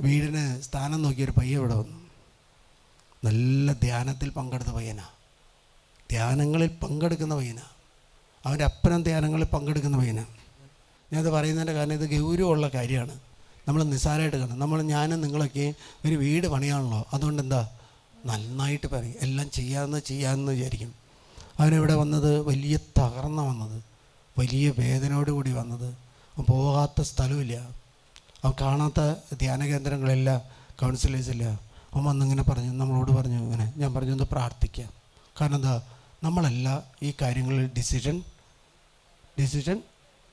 വീടിന് സ്ഥാനം നോക്കിയൊരു പയ്യ ഇവിടെ വന്നു. നല്ല ധ്യാനത്തിൽ പങ്കെടുത്ത പയ്യനാ. ധ്യാനങ്ങളിൽ പങ്കെടുക്കുന്ന പയ്യനാ. അവന്റെ അപ്പനം ധ്യാനങ്ങളിൽ പങ്കെടുക്കുന്ന പയ്യനാ. ഞാനത് പറയുന്നതിന്റെ കാരണം ഇത് ഗൗരവമുള്ള കാര്യമാണ്. നമ്മൾ നിസ്സാരമായിട്ട് കാണും. നമ്മൾ ഞാനും നിങ്ങളൊക്കെ ഒരു വീട് പണിയാണല്ലോ. അതുകൊണ്ട് എന്താ? നന്നായിട്ട് പറയും. എല്ലാം ചെയ്യാമെന്ന് ചെയ്യാമെന്ന് വിചാരിക്കും. അവനിവിടെ വന്നത് വലിയ തകർന്ന വന്നത്. വലിയ വേദനയോടുകൂടി വന്നത്. പോകാത്ത സ്ഥലമില്ല അവൻ കാണാത്ത ധ്യാന കേന്ദ്രങ്ങളില്ല കൗൺസിലേഴ്സില്ല അവൻ വന്നിങ്ങനെ പറഞ്ഞു നമ്മളോട് പറഞ്ഞു ഇങ്ങനെ. ഞാൻ പറഞ്ഞു ഒന്ന് പ്രാർത്ഥിക്കാം. കാരണം എന്താ? നമ്മളല്ല ഈ കാര്യങ്ങളിൽ ഡിസിഷൻ ഡിസിഷൻ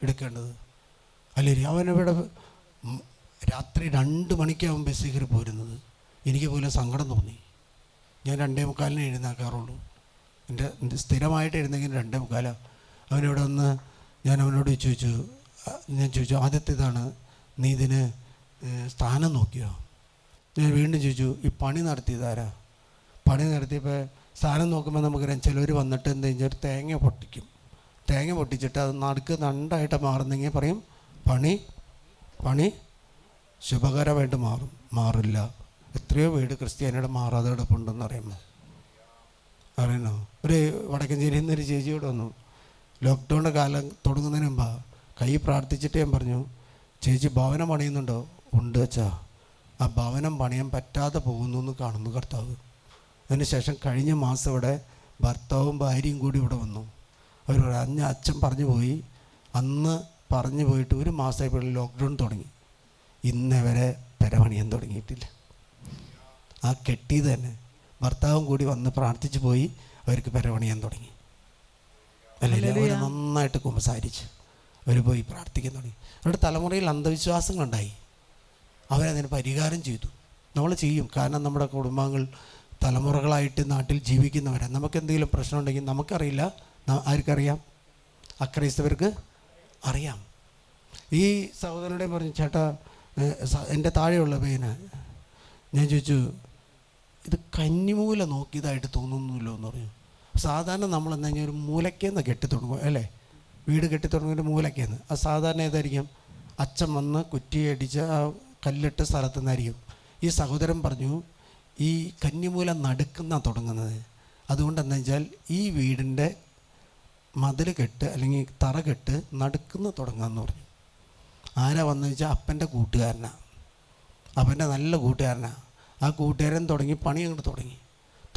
എടുക്കേണ്ടത്. അല്ലേ അവനിവിടെ രാത്രി രണ്ട് മണിക്കാവും ബസ്സിൽ കയറി പോരുന്നത്. എനിക്ക് പോലും സങ്കടം തോന്നി. ഞാൻ രണ്ടേ മുക്കാലിനെ എഴുന്നേക്കാറുള്ളൂ എന്റെ സ്ഥിരമായിട്ട് എഴുന്നെങ്കിൽ രണ്ടേ മുക്കാലാണ് അവനിവിടെ വന്ന് ഞാൻ അവനോട് ചോദിച്ചു ഞാൻ ചോദിച്ചു ആദ്യത്തേതാണ് നീ ഇതിന് സ്ഥാനം നോക്കിയോ? ഞാൻ വീണ്ടും ചോദിച്ചു ഈ പണി നടത്തിയതാരാ പണി നടത്തിയപ്പോൾ സ്ഥാനം നോക്കുമ്പോൾ നമുക്കറിയാം ചിലർ വന്നിട്ട് എന്താ തേങ്ങ പൊട്ടിക്കും. തേങ്ങ പൊട്ടിച്ചിട്ട് അത് നടുക്ക് നണ്ടായിട്ട് മാറുന്നെങ്കിൽ പറയും പണി പണി ശുഭകരമായിട്ട് മാറും. മാറില്ല. എത്രയോ വീട് ക്രിസ്ത്യാനിയുടെ മാറാതെ കിടപ്പുണ്ടെന്ന് അറിയുമ്പോൾ അറിയണോ ഒരു വടക്കഞ്ചേരിയിൽ നിന്നൊരു ചേച്ചിയോട് വന്നു. ലോക്ക്ഡൗണിന്റെ കാലം തുടങ്ങുന്നതിന് മുമ്പാ കൈ പ്രാർത്ഥിച്ചിട്ട് ഞാൻ പറഞ്ഞു ചേച്ചി ഭവനം പണിയുന്നുണ്ടോ? ഉണ്ട് അച്ഛാ. ആ ഭവനം പണിയാൻ പറ്റാതെ പോകുന്നു എന്ന് കാണുന്നു കർത്താവ്. അതിനുശേഷം കഴിഞ്ഞ മാസം ഇവിടെ ഭർത്താവും ഭാര്യയും കൂടി ഇവിടെ വന്നു. അവർ അഞ്ഞ അച്ഛൻ പറഞ്ഞു പോയി. അന്ന് പറഞ്ഞു പോയിട്ട് ഒരു മാസമായപ്പോൾ ലോക്ക്ഡൗൺ തുടങ്ങി. ഇന്നേ വരെ പെരപണിയാൻ തുടങ്ങിയിട്ടില്ല. ആ കെട്ടിയത് തന്നെ. ഭർത്താവും കൂടി വന്ന് പ്രാർത്ഥിച്ചു പോയി അവർക്ക് പെരപണിയാൻ തുടങ്ങി. അല്ലെങ്കിൽ അവർ നന്നായിട്ട് കുമ്പസാരിച്ച്. അവർ പോയി പ്രാർത്ഥിക്കാൻ തുടങ്ങി. അവരുടെ തലമുറയിൽ അന്ധവിശ്വാസങ്ങളുണ്ടായി. അവരതിന് പരിഹാരം ചെയ്തു. നമ്മൾ ചെയ്യും. കാരണം നമ്മുടെ കുടുംബങ്ങൾ തലമുറകളായിട്ട് നാട്ടിൽ ജീവിക്കുന്നവരാണ് നമുക്ക് എന്തെങ്കിലും പ്രശ്നമുണ്ടെങ്കിൽ നമുക്കറിയില്ല. ആർക്കറിയാം? അക്രൈസ്തവർക്ക് അറിയാം. ഈ സഹോദരനോടെ പറഞ്ഞു ചേട്ടാ എന്റെ താഴെയുള്ള പേന് ഞാൻ ചോദിച്ചു ഇത് കന്നിമൂല നോക്കിയതായിട്ട് തോന്നുന്നില്ലോ എന്ന് പറഞ്ഞു. സാധാരണ നമ്മൾ എന്താ ഒരു മൂലക്കേന്ന് കെട്ടി തുടങ്ങും അല്ലേ? വീട് കെട്ടി തുടങ്ങിയൊരു മൂലക്കേന്ന്. അത് സാധാരണ ഏതായിരിക്കും? അച്ഛൻ വന്ന് കുറ്റിയടിച്ച് ആ കല്ലിട്ട് സ്ഥലത്തു നിന്നായിരിക്കും. ഈ സഹോദരൻ പറഞ്ഞു ഈ കന്നിമൂല നടുക്കുന്ന തുടങ്ങുന്നത്. അതുകൊണ്ട് എന്താ വെച്ചാൽ ഈ വീടിന്റെ മതിൽ കെട്ട് അല്ലെങ്കിൽ തറ കെട്ട് നടുക്കുന്ന തുടങ്ങാമെന്ന് പറഞ്ഞു. ആരാ വന്നു വെച്ചാൽ അപ്പന്റെ കൂട്ടുകാരനാണ് അപ്പന്റെ നല്ല കൂട്ടുകാരനാണ് ആ കൂട്ടുകാരൻ തുടങ്ങി പണി അങ്ങോട്ട് തുടങ്ങി.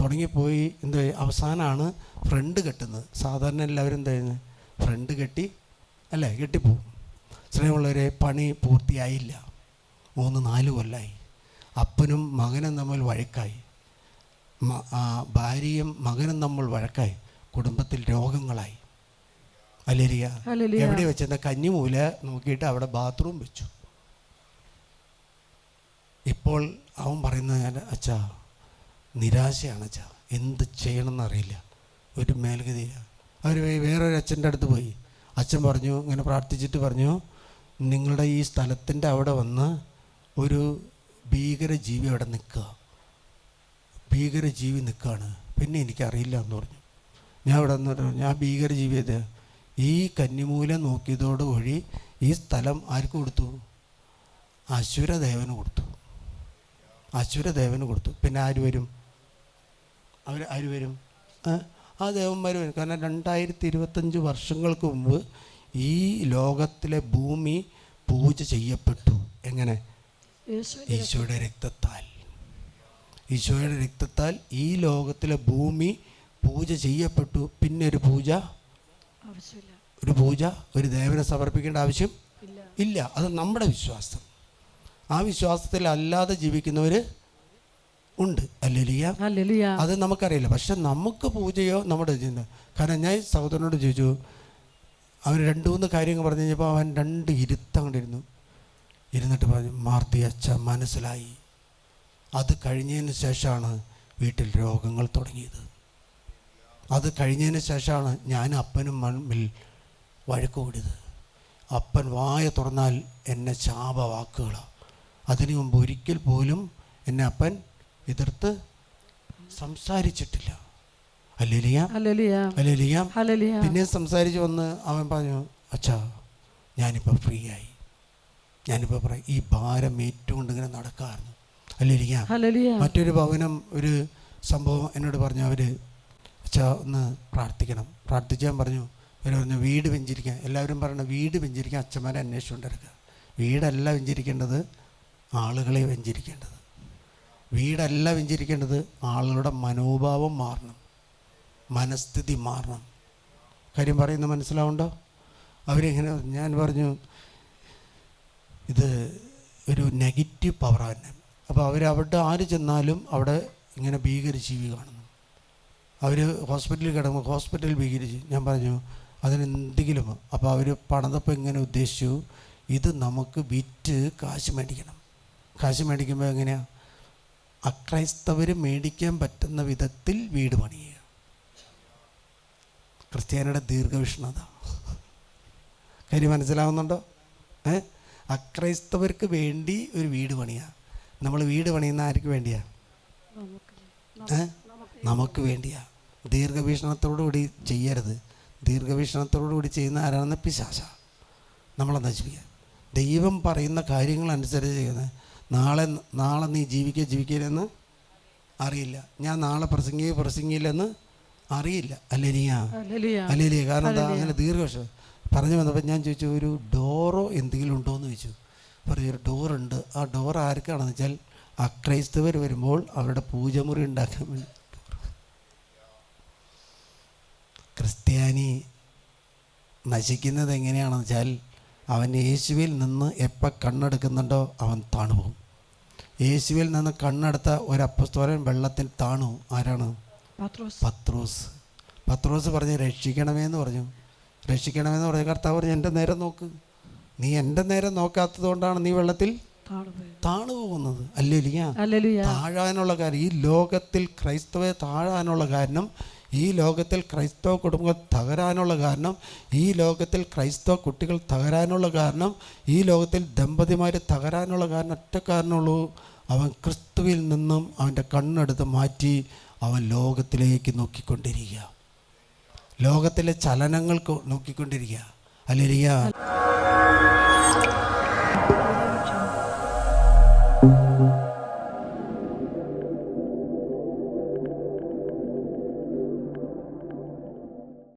തുടങ്ങിപ്പോയി എന്താ അവസാനമാണ് ഫ്രണ്ട് കെട്ടുന്നത്. സാധാരണ എല്ലാവരും എന്താ ചെയ്യുന്നത്? ഫ്രണ്ട് കെട്ടി അല്ലേ കെട്ടിപ്പോവും. സ്നേഹമുള്ളവരെ പണി പൂർത്തിയായില്ല. മൂന്ന് നാല് കൊല്ലായി. അപ്പനും മകനും തമ്മിൽ വഴക്കായി. ഭാര്യയും മകനും തമ്മിൽ വഴക്കായി. കുടുംബത്തിൽ രോഗങ്ങളായി. അലേരിയ. എവിടെ വെച്ചെന്ന കഞ്ഞിമൂല നോക്കിയിട്ട് അവിടെ ബാത്റൂം വെച്ചു. ഇപ്പോൾ അവൻ പറയുന്നത് അച്ഛാ നിരാശയാണ് അച്ഛാ. എന്ത് ചെയ്യണമെന്ന് അറിയില്ല. ഒരു മേൽഗതിയില്ല അവർ വേറൊരു അച്ഛന്റെ അടുത്ത് പോയി. അച്ഛൻ പറഞ്ഞു ഇങ്ങനെ പ്രാർത്ഥിച്ചിട്ട് പറഞ്ഞു നിങ്ങളുടെ ഈ സ്ഥലത്തിന്റെ അവിടെ വന്ന് ഒരു ഭീകര ജീവി അവിടെ നിൽക്കുക. ഭീകര ജീവി നിൽക്കുകയാണ്. പിന്നെ എനിക്കറിയില്ല എന്ന് പറഞ്ഞു. ഞാൻ അവിടെ നിന്ന് പറഞ്ഞു, ഞാൻ ഭീകരജീവി അത് ഈ കന്നിമൂല വഴി ഈ സ്ഥലം ആർക്ക് കൊടുത്തു? അസുരദേവന് കൊടുത്തു. അസുരദേവന് കൊടുത്തു. പിന്നെ ആര് വരും? അവർ ആര് വരും? ആ, ദേവന്മാർ വരും. കാരണം രണ്ടായിരത്തി ഇരുപത്തഞ്ച് വർഷങ്ങൾക്ക് മുമ്പ് ഈ ലോകത്തിലെ ഭൂമി പൂജ ചെയ്യപ്പെട്ടു. എങ്ങനെ? ഈശോയുടെ രക്തത്താൽ. ഈശോയുടെ രക്തത്താൽ ഈ ലോകത്തിലെ ഭൂമി പൂജ ചെയ്യപ്പെട്ടു. പിന്നെ ഒരു പൂജ? ഒരു പൂജ? ഒരു ദേവനെ സമർപ്പിക്കേണ്ട ആവശ്യം? ഇല്ല. അത് നമ്മുടെ വിശ്വാസം. ആ വിശ്വാസത്തിൽ അല്ലാതെ ജീവിക്കുന്നവർ ഉണ്ട്. അല്ലെലിയ. അത് നമുക്കറിയില്ല. പക്ഷെ നമുക്ക് പൂജയോ നമ്മുടെ കാരണം ഞാൻ സഹോദരനോട് ചോദിച്ചു. അവൻ രണ്ട് മൂന്ന് കാര്യങ്ങൾ പറഞ്ഞു കഴിഞ്ഞപ്പോൾ അവൻ രണ്ട് ഇരുത്തങ്ങോട്ടിരുന്നു ഇരുന്നിട്ട് പറഞ്ഞു മാർത്തി അച്ഛ മനസ്സിലായി. അത് കഴിഞ്ഞതിന് ശേഷമാണ് വീട്ടിൽ രോഗങ്ങൾ തുടങ്ങിയത്. അത് കഴിഞ്ഞതിന് ശേഷമാണ് ഞാൻ അപ്പനും മണ്ണിൽ വഴക്ക് കൂടിയത്. അപ്പൻ വായ തുറന്നാൽ എന്നെ ശാപവാക്കുകളാണ് അതിനു മുമ്പ് ഒരിക്കൽ പോലും എന്നെ അപ്പൻ എതിർത്ത് സംസാരിച്ചിട്ടില്ല. അല്ലേലിയ അല്ലേലിയ പിന്നെ സംസാരിച്ച് വന്ന് അവൻ പറഞ്ഞു അച്ഛാ ഞാനിപ്പോൾ ഫ്രീ ആയി ഞാനിപ്പോൾ പറയാം ഈ ഭാരം ഏറ്റുകൊണ്ട് ഇങ്ങനെ നടക്കാറുണ്ട് അല്ലേ ഹല്ലേലൂയ. മറ്റൊരു ഭവനം ഒരു സംഭവം എന്നോട് പറഞ്ഞു അവർ അച്ഛാ ഒന്ന് പ്രാർത്ഥിക്കണം. പ്രാർത്ഥിച്ചാൻ പറഞ്ഞു അവർ പറഞ്ഞു വീട് വെഞ്ചിരിക്കാൻ. എല്ലാവരും പറഞ്ഞു വീട് വെഞ്ചിരിക്കാൻ അച്ഛന്മാരെ അന്വേഷിച്ചുകൊണ്ടിരിക്കുക വീടല്ല വെഞ്ചിരിക്കേണ്ടത് ആളുകളെ വെഞ്ചിരിക്കേണ്ടത്. വീടല്ല വെഞ്ചരിക്കേണ്ടത് ആളുകളുടെ മനോഭാവം മാറണം. മനസ്ഥിതി മാറണം. കാര്യം പറയുന്ന മനസ്സിലാവുണ്ടോ? അവരിങ്ങനെ ഞാൻ പറഞ്ഞു ഇത് ഒരു നെഗറ്റീവ് പവറാണ് തന്നെ അപ്പോൾ അവർ അവിടെ ആര് ചെന്നാലും അവിടെ ഇങ്ങനെ ഭീകര ജീവി കാണുന്നു. അവർ ഹോസ്പിറ്റലിൽ കിടക്കുമ്പോൾ ഹോസ്പിറ്റലിൽ ഭീകരിച്ചു. ഞാൻ പറഞ്ഞു അതിനെന്തെങ്കിലും അപ്പോൾ അവർ പണിതപ്പോൾ ഇങ്ങനെ ഉദ്ദേശിച്ചു ഇത് നമുക്ക് വിറ്റ് കാശ് മേടിക്കണം. കാശ് മേടിക്കുമ്പോൾ എങ്ങനെയാണ് അക്രൈസ്തവർ മേടിക്കാൻ പറ്റുന്ന വിധത്തിൽ വീട് പണിയുക. ക്രിസ്ത്യാനിയുടെ ദീർഘവിഷ്ണത കാര്യം മനസ്സിലാവുന്നുണ്ടോ? ഏ? അക്രൈസ്തവർക്ക് വേണ്ടി ഒരു വീട് പണിയുക. നമ്മൾ വീട് പണിയുന്ന ആർക്ക് വേണ്ടിയാ? ഏ? നമുക്ക് വേണ്ടിയാ. ദീർഘവീക്ഷണത്തോടു കൂടി ചെയ്യരുത്. ദീർഘവീക്ഷണത്തോടു കൂടി ചെയ്യുന്ന ആരാണെന്ന്? പിശാശ. നമ്മളെ നശിപ്പിക്കുക ദൈവം പറയുന്ന കാര്യങ്ങൾ അനുസരിച്ച് ചെയ്യുന്നത്. നാളെ നാളെ നീ ജീവിക്കുക ജീവിക്കില്ലെന്ന് അറിയില്ല. ഞാൻ നാളെ പ്രസംഗിക്കുക പ്രസംഗിയില്ലെന്ന് അറിയില്ല. അല്ലേനിയാ ഹല്ലേലൂയ അല്ലേ കാരണം എന്താ? അങ്ങനെ ദീർഘവശം. പറഞ്ഞു വന്നപ്പോൾ ഞാൻ ചോദിച്ചു ഒരു ഡോറോ എന്തെങ്കിലും ഉണ്ടോ? എന്ന് ചോദിച്ചു. പറഞ്ഞു ഒരു ഡോറുണ്ട്. ആ ഡോർ ആർക്കാണെന്ന് വെച്ചാൽ അക്രൈസ്തവർ വരുമ്പോൾ അവരുടെ പൂജമുറി ഉണ്ടാക്കാൻ വേണ്ടി ക്രിസ്ത്യാനി നശിക്കുന്നത് എങ്ങനെയാണെന്ന് വെച്ചാൽ അവൻ യേശുവിൽ നിന്ന് എപ്പോൾ കണ്ണെടുക്കുന്നുണ്ടോ അവൻ താണുപോകും. യേശുവിൽ നിന്ന് കണ്ണെടുത്ത ഒരു അപ്പസ്തോലൻ വെള്ളത്തിൽ താണു. ആരാണ്? പത്രോസ്. പത്രോസ്. പറഞ്ഞ് രക്ഷിക്കണമേ എന്ന് പറഞ്ഞു. രക്ഷിക്കണമെന്ന് പറഞ്ഞു. കർത്താവ് പറഞ്ഞു എന്റെ നേരെ നോക്ക്. നീ എന്റെ നേരെ നോക്കാത്തത് കൊണ്ടാണ് നീ വെള്ളത്തിൽ താണു പോകുന്നത് അല്ലേ താഴാനുള്ള കാര്യം. ഈ ലോകത്തിൽ ക്രൈസ്തവയെ താഴാനുള്ള കാരണം ഈ ലോകത്തിൽ ക്രൈസ്തവ കുടുംബങ്ങൾ തകരാനുള്ള കാരണം ഈ ലോകത്തിൽ ക്രൈസ്തവ കുട്ടികൾ തകരാനുള്ള കാരണം ഈ ലോകത്തിൽ ദമ്പതിമാർ തകരാനുള്ള കാരണം ഒറ്റ കാരണമുള്ളൂ. അവൻ ക്രിസ്തുവിൽ നിന്നും അവന്റെ കണ്ണെടുത്ത് മാറ്റി അവൻ ലോകത്തിലേക്ക് നോക്കിക്കൊണ്ടിരിക്കുക. ലോകത്തിലെ ചലനങ്ങൾക്ക് നോക്കിക്കൊണ്ടിരിക്കുക. അല്ലിരിക്കുക